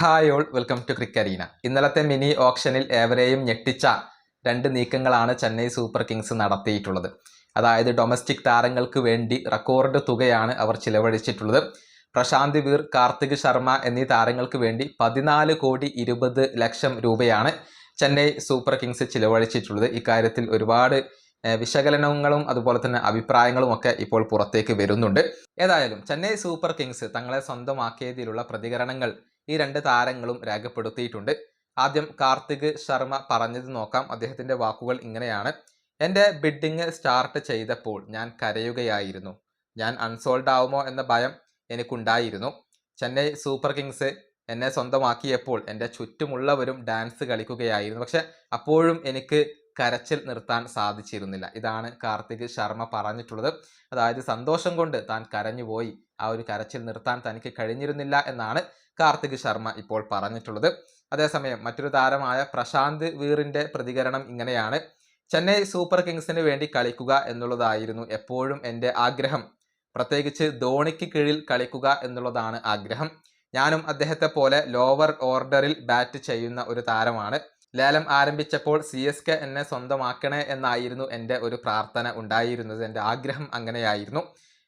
Hi all welcome to ക്രിക്കരീന ഇന്നലത്തെ mini ഓപ്ഷനിൽ ഏവരെയും ഞെട്ടിച്ച രണ്ട് നീക്കങ്ങളാണ് ചെന്നൈ സൂപ്പർ കിങ്സ് നടത്തിയിട്ടുള്ളത്. അതായത് ഡൊമസ്റ്റിക് താരങ്ങൾക്ക് വേണ്ടി റെക്കോർഡ് തുകയാണ് അവർ ചിലവഴിച്ചിട്ടുള്ളത്. പ്രശാന്ത് വീർ കാർത്തിക് ശർമ്മ എന്നീ താരങ്ങൾക്ക് വേണ്ടി പതിനാല് കോടി ഇരുപത് ലക്ഷം രൂപയാണ് ചെന്നൈ സൂപ്പർ കിങ്സ് ചിലവഴിച്ചിട്ടുള്ളത്. ഇക്കാര്യത്തിൽ ഒരുപാട് വിശകലനങ്ങളും അതുപോലെ തന്നെ അഭിപ്രായങ്ങളും ഒക്കെ ഇപ്പോൾ പുറത്തേക്ക് വരുന്നുണ്ട്. ഏതായാലും ചെന്നൈ സൂപ്പർ കിങ്സ് തങ്ങളെ സ്വന്തമാക്കിയതിലുള്ള പ്രതികരണങ്ങൾ ഈ രണ്ട് താരങ്ങളും രേഖപ്പെടുത്തിയിട്ടുണ്ട്. ആദ്യം കാർത്തിക് ശർമ്മ പറഞ്ഞത് നോക്കാം. അദ്ദേഹത്തിന്റെ വാക്കുകൾ ഇങ്ങനെയാണ്. എന്റെ ബിഡിങ് സ്റ്റാർട്ട് ചെയ്തപ്പോൾ ഞാൻ കരയുകയായിരുന്നു. ഞാൻ അൺസോൾഡ് ആവുമോ എന്ന ഭയം എനിക്കുണ്ടായിരുന്നു. ചെന്നൈ സൂപ്പർ കിങ്സ് എന്നെ സ്വന്തമാക്കിയപ്പോൾ എന്റെ ചുറ്റുമുള്ളവരും ഡാൻസ് കളിക്കുകയായിരുന്നു. പക്ഷെ അപ്പോഴും എനിക്ക് കരച്ചിൽ നിർത്താൻ സാധിച്ചിരുന്നില്ല. ഇതാണ് കാർത്തിക് ശർമ്മ പറഞ്ഞിട്ടുള്ളത്. അതായത് സന്തോഷം കൊണ്ട് താൻ കരഞ്ഞുപോയി. ആ ഒരു കരച്ചിൽ നിർത്താൻ തനിക്ക് കഴിഞ്ഞിരുന്നില്ല എന്നാണ് കാർത്തിക് ശർമ്മ ഇപ്പോൾ പറഞ്ഞിട്ടുള്ളത്. അതേസമയം മറ്റൊരു താരമായ പ്രശാന്ത് വീറിന്റെ പ്രതികരണം ഇങ്ങനെയാണ്. ചെന്നൈ സൂപ്പർ കിങ്സിന് വേണ്ടി കളിക്കുക എന്നുള്ളതായിരുന്നു എപ്പോഴും എന്റെ ആഗ്രഹം. പ്രത്യേകിച്ച് ധോണിക്ക് കീഴിൽ കളിക്കുക എന്നുള്ളതാണ് ആഗ്രഹം. ഞാനും അദ്ദേഹത്തെ പോലെ ലോവർ ഓർഡറിൽ ബാറ്റ് ചെയ്യുന്ന ഒരു താരമാണ്. ലേലം ആരംഭിച്ചപ്പോൾ സി എസ് കെ എന്നെ സ്വന്തമാക്കണേ എന്നായിരുന്നു എന്റെ ഒരു പ്രാർത്ഥന ഉണ്ടായിരുന്നത്. എന്റെ ആഗ്രഹം അങ്ങനെയായിരുന്നു.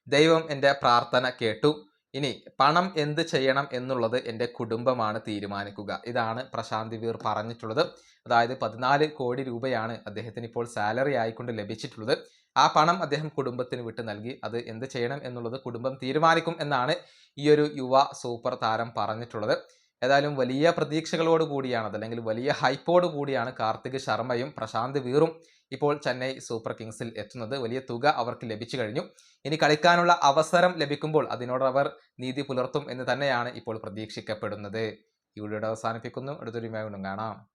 ദൈവം എന്റെ പ്രാർത്ഥന കേട്ടു. ഇനി പണം എന്ത് ചെയ്യണം എന്നുള്ളത് എന്റെ കുടുംബമാണ് തീരുമാനിക്കുക. ഇതാണ് പ്രശാന്തി വീർ പറഞ്ഞിട്ടുള്ളത്. അതായത് പതിനാല് കോടി രൂപയാണ് അദ്ദേഹത്തിന് ഇപ്പോൾ സാലറി ആയിക്കൊണ്ട് ലഭിച്ചിട്ടുള്ളത്. ആ പണം അദ്ദേഹം കുടുംബത്തിന് വിട്ട് നൽകി. അത് എന്ത് ചെയ്യണം എന്നുള്ളത് കുടുംബം തീരുമാനിക്കും എന്നാണ് ഈ ഒരു യുവ സൂപ്പർ താരം പറഞ്ഞിട്ടുള്ളത്. ഏതായാലും വലിയ പ്രതീക്ഷകളോട് കൂടിയാണ് അതല്ലെങ്കിൽ വലിയ ഹൈപ്പോട് കൂടിയാണ് കാർത്തിക് ശർമ്മയും പ്രശാന്ത് വീറും ഇപ്പോൾ ചെന്നൈ സൂപ്പർ കിങ്സിൽ എത്തുന്നത്. വലിയ തുക അവർക്ക് ലഭിച്ചു കഴിഞ്ഞു. ഇനി കളിക്കാനുള്ള അവസരം ലഭിക്കുമ്പോൾ അതിനോട് അവർ നീതി പുലർത്തും എന്ന് തന്നെയാണ് ഇപ്പോൾ പ്രതീക്ഷിക്കപ്പെടുന്നത്. ഈ വീഡിയോയുടെ അവസാനിപ്പിക്കുന്നു. അടുത്തൊരു വീണ്ടും കാണാം.